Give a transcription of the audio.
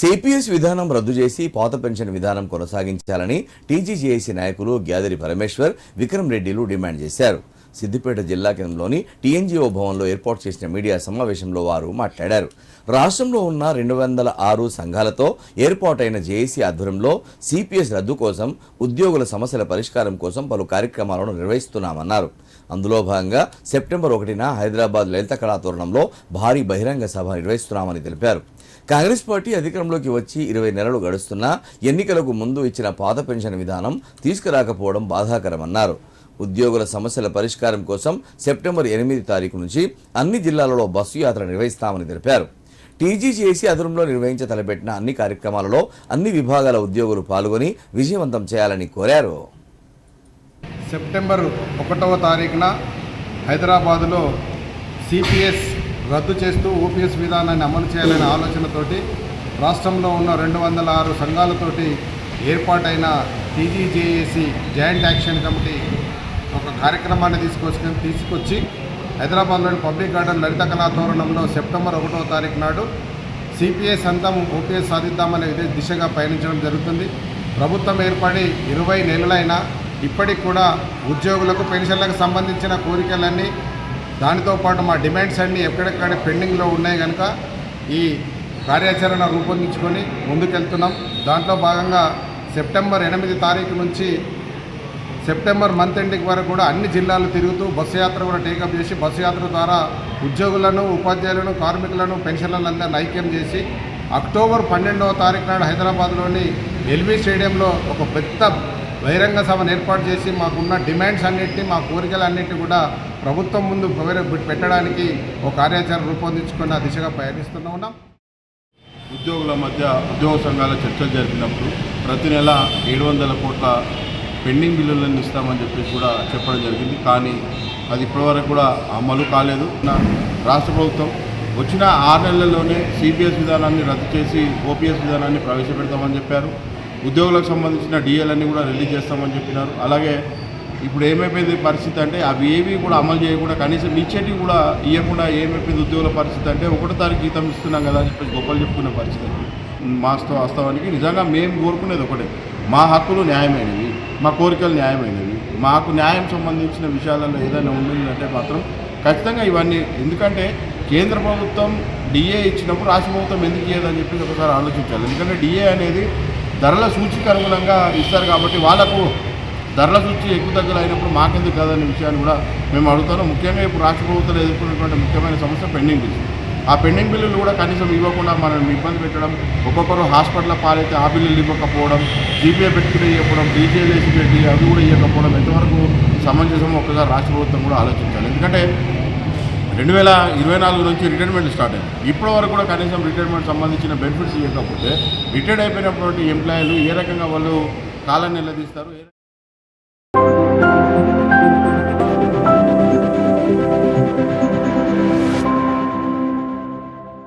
CPS విధానం రద్దు చేసి పాత పెన్షన్ విధానం కొనసాగించాలని టీజీజేఏసీ నాయకులు గ్యాదరి పరమేశ్వర్ విక్రమ్ రెడ్డిలు డిమాండ్ చేశారు. సిద్దిపేట జిల్లా కేంద్రంలోని టీఎన్జీఓ భవన్లో ఏర్పాటు చేసిన మీడియా సమావేశంలో వారు మాట్లాడారు. రాష్ట్రంలో ఉన్న రెండు వందల ఆరు సంఘాలతో ఏర్పాటైన జేఏసీ ఆధ్వర్యంలో సిపిఎస్ రద్దు కోసం ఉద్యోగుల సమస్యల పరిష్కారం కోసం పలు కార్యక్రమాలను నిర్వహిస్తున్నామన్నారు. అందులో భాగంగా సెప్టెంబర్ ఒకటిన హైదరాబాద్ లలిత కళాతోరణంలో భారీ బహిరంగ సభ నిర్వహిస్తున్నామని తెలిపారు. కాంగ్రెస్ పార్టీ అధికారంలోకి వచ్చి ఇరవై నెలలు గడుస్తున్నా ఎన్నికలకు ముందు ఇచ్చిన పాత పెన్షన్ విధానం తీసుకురాకపోవడం బాధాకరమన్నారు. ఉద్యోగుల సమస్యల పరిష్కారం కోసం సెప్టెంబర్ ఎనిమిది తారీఖు నుంచి అన్ని జిల్లాలలో బస్సు యాత్ర నిర్వహిస్తామని తెలిపారు. టీజీజేసీ అదురులో నిర్వహించ తలపెట్టిన అన్ని కార్యక్రమాలలో అన్ని విభాగాల ఉద్యోగులు పాల్గొని విజయవంతం చేయాలని కోరారు. సెప్టెంబర్ ఒకటవ తారీఖున హైదరాబాదులో సిపిఎస్ రద్దు చేస్తూ ఓపీఎస్ విధానాన్ని అమలు చేయాలనే ఆలోచనతోటి రాష్ట్రంలో ఉన్న రెండు వందల ఆరు సంఘాలతోటి ఏర్పాటైన టీజీజేఏసీ జాయింట్ యాక్షన్ కమిటీ ఒక కార్యక్రమాన్ని తీసుకొచ్చి తీసుకొచ్చి హైదరాబాద్లోని పబ్లిక్ గార్డెన్ లలిత కళాధోరణంలో సెప్టెంబర్ ఒకటో తారీఖు నాడు సిపిఎస్ అంతం ఓపీఎస్ సాధిద్దామనే ఇదే దిశగా పయనించడం జరుగుతుంది. ప్రభుత్వం ఏర్పడి ఇరవై నెలలైనా ఇప్పటికి కూడా ఉద్యోగులకు పెన్షన్లకు సంబంధించిన కోరికలన్నీ దానితో పాటు మా డిమాండ్స్ అన్నీ ఎక్కడెక్కడ పెండింగ్లో ఉన్నాయి కనుక ఈ కార్యాచరణ రూపొందించుకొని ముందుకెళ్తున్నాం. దాంట్లో భాగంగా సెప్టెంబర్ ఎనిమిది తారీఖు నుంచి సెప్టెంబర్ మంత్ ఎండింగ్ వరకు కూడా అన్ని జిల్లాలు తిరుగుతూ బస్సు యాత్ర కూడా టేకప్ చేసి బస్సు యాత్ర ద్వారా ఉద్యోగులను ఉపాధ్యాయులను కార్మికులను పెన్షన్లను ఐక్యం చేసి అక్టోబర్ పన్నెండవ తారీఖు నాడు హైదరాబాద్లోని ఎల్బీ స్టేడియంలో ఒక పెద్ద బహిరంగ సభను ఏర్పాటు చేసి మాకున్న డిమాండ్స్ అన్నింటినీ మా కోరికలన్నింటినీ కూడా ప్రభుత్వం ముందు పెట్టడానికి ఒక కార్యాచరణ రూపొందించుకున్న దిశగా పయనిస్తూనే ఉన్నాం ఉద్యోగుల మధ్య ఉద్యోగ సంఘాల చర్చలు జరిపినప్పుడు ప్రతి నెల ఏడు వందల కోట్ల పెండింగ్ బిల్లులను ఇస్తామని చెప్పేసి కూడా చెప్పడం జరిగింది. కానీ అది ఇప్పటివరకు కూడా అమలు కాలేదు. నా రాష్ట్ర ప్రభుత్వం వచ్చిన ఆరు నెలల్లోనే సిపిఎస్ విధానాన్ని రద్దు చేసి ఓపీఎస్ విధానాన్ని ప్రవేశపెడతామని చెప్పారు. ఉద్యోగులకు సంబంధించిన డిఎలన్నీ కూడా రిలీజ్ చేస్తామని చెప్పినారు. అలాగే ఇప్పుడు ఏమైపోయింది పరిస్థితి అంటే అవి ఏవి కూడా అమలు చేయకుండా కనీసం ఇచ్చేటివి కూడా ఇవ్వకుండా ఏమైపోయింది ఉద్యోగుల పరిస్థితి అంటే ఒకటో తారీఖు జీతం ఇస్తున్నాం కదా అని చెప్పేసి గొప్పలు చెప్పుకునే పరిస్థితి. మాస్తో వాస్తవానికి నిజంగా మేము కోరుకునేది ఒకటే. మా హక్కులు న్యాయమైనవి. మా కోరికలు న్యాయమైనవి. మాకు న్యాయం సంబంధించిన విషయాలలో ఏదైనా ఉండిందంటే మాత్రం ఖచ్చితంగా ఇవన్నీ. ఎందుకంటే కేంద్ర ప్రభుత్వం డిఏ ఇచ్చినప్పుడు రాష్ట్ర ప్రభుత్వం ఎందుకు ఇయ్యదని చెప్పేసి ఒకసారి ఆలోచించాలి. ఎందుకంటే డిఏ అనేది ధరల సూచిక అనుగుణంగా ఇస్తారు కాబట్టి వాళ్ళకు ధరల సూచి ఎక్కువ తగ్గులు అయినప్పుడు మాకెందుకు కాదనే విషయాన్ని కూడా మేము అడుగుతాను ముఖ్యంగా ఇప్పుడు రాష్ట్ర ప్రభుత్వాలు ఎదుర్కొన్నటువంటి ముఖ్యమైన సమస్య పెండింగ్ ఆ పెండింగ్ బిల్లులు కూడా కనీసం ఇవ్వకుండా మనం ఇబ్బంది పెట్టడం ఒక్కొక్కరు హాస్పిటల్ పాలైతే ఆ బిల్లులు ఇవ్వకపోవడం జీపీఏ పెట్టుకుని ఇవ్వకపోవడం డీజే వేసి పెట్టి అవి కూడా ఇవ్వకపోవడం ఎంతవరకు సమంజసం ఒక్కసారి రాష్ట్ర ప్రభుత్వం కూడా ఆలోచించాలి. ఎందుకంటే రెండు వేల ఇరవై నాలుగు నుంచి రిటైర్మెంట్ స్టార్ట్ అయింది. ఇప్పటి వరకు కూడా కనీసం రిటైర్మెంట్ సంబంధించిన బెనిఫిట్స్ ఇవ్వకపోతే రిటైర్డ్ అయిపోయినటువంటి ఎంప్లాయీలు ఏ రకంగా వాళ్ళు కాలాన్ని నిలదీస్తారు? ఏ